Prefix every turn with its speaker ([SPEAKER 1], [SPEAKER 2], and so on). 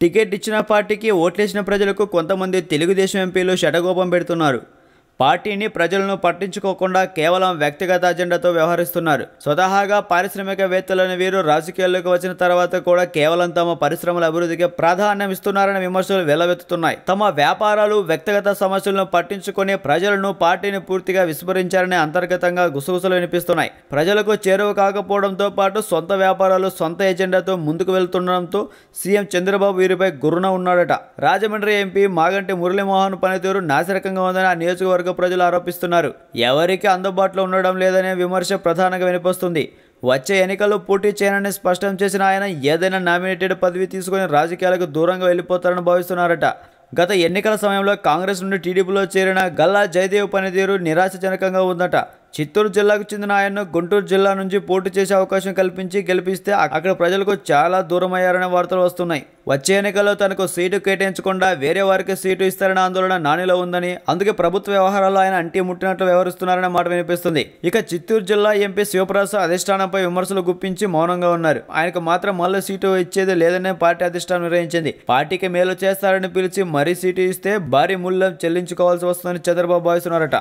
[SPEAKER 1] Ticket ఇచ్చిన పార్టీకి ఓట్లేసిన ప్రజలకు కొంతమంది తెలుగుదేశం ఎంపీలు శటగోపం పెడుతున్నారు. పార్టీని ప్రజలను పట్టించుకోకుండా కేవలం వ్యక్తిగత అజెండాతో వ్యవహరిస్తున్నారు. స్వతహాగా పారిశ్రామికవేత్తలైన వీరు రాజకీయాల్లోకి వచ్చిన తర్వాత కూడా కేవలం తమ పరిశ్రమల అభివృద్ధికి ప్రాధాన్యం ఇస్తున్నారనే విమర్శలు వెల్లవెత్తుతున్నాయి తమ వ్యాపారాలు వ్యక్తిగత సమస్యలను పట్టించుకొని ప్రజలను పార్టీని పూర్తిగా విస్మరించారని అంతర్గతంగా గుసగుసలు వినిపిస్తున్నాయి. ప్రజలకు చేరువ కాకపోవడంతో పాటు సొంత వ్యాపారాలు సొంత ఎజెండాతో ముందుకు వెళ్తుండడంతో సీఎం చంద్రబాబు వీరిపై గురున ఉన్నాడట. రాజమండ్రి ఎంపీ మాగంటి మురళీమోహన్ పనితీరు నాసిరకంగా ఉందని ఆ నియోజకవర్గం ప్రజలు ఆరోపిస్తున్నారు. ఎవరికి అందుబాటులో ఉండడం లేదనే విమర్శ ప్రధానంగా వినిపిస్తుంది. వచ్చే ఎన్నికల్లో పోటీ చేయనని స్పష్టం చేసిన ఆయన ఏదైనా నామినేటెడ్ పదవి తీసుకుని రాజకీయాలకు దూరంగా వెళ్ళిపోతారని భావిస్తున్నారట. గత ఎన్నికల సమయంలో కాంగ్రెస్ నుండి టీడీపీలో చేరిన గల్లా జయదేవ్ పనితీరు నిరాశజనకంగా ఉందట. చిత్తూరు జిల్లాకు చెందిన ఆయన్ను గుంటూరు జిల్లా నుంచి పోటీ చేసే అవకాశం కల్పించి గెలిపిస్తే అక్కడ ప్రజలకు చాలా దూరం అయ్యారనే వార్తలు వస్తున్నాయి. వచ్చే ఎన్నికల్లో తనకు సీటు కేటాయించకుండా వేరే వారికి సీటు ఇస్తారనే ఆందోళన నానిలో ఉందని అందుకే ప్రభుత్వ వ్యవహారాల్లో ఆయన అంటి ముట్టినట్లు వ్యవహరిస్తున్నారనే మాట వినిపిస్తుంది. ఇక చిత్తూరు జిల్లా ఎంపీ శివప్రసాద్ అధిష్టానంపై విమర్శలు గుప్పించి మౌనంగా ఉన్నారు. ఆయనకు మాత్రం మళ్ళీ సీటు ఇచ్చేది లేదనే పార్టీ అధిష్టానం నిర్ణయించింది. పార్టీకి మేలు చేస్తారని పిలిచి మరీ సీటు ఇస్తే భారీ మూల్యం చెల్లించుకోవాల్సి వస్తుందని చంద్రబాబు భావిస్తున్నారట.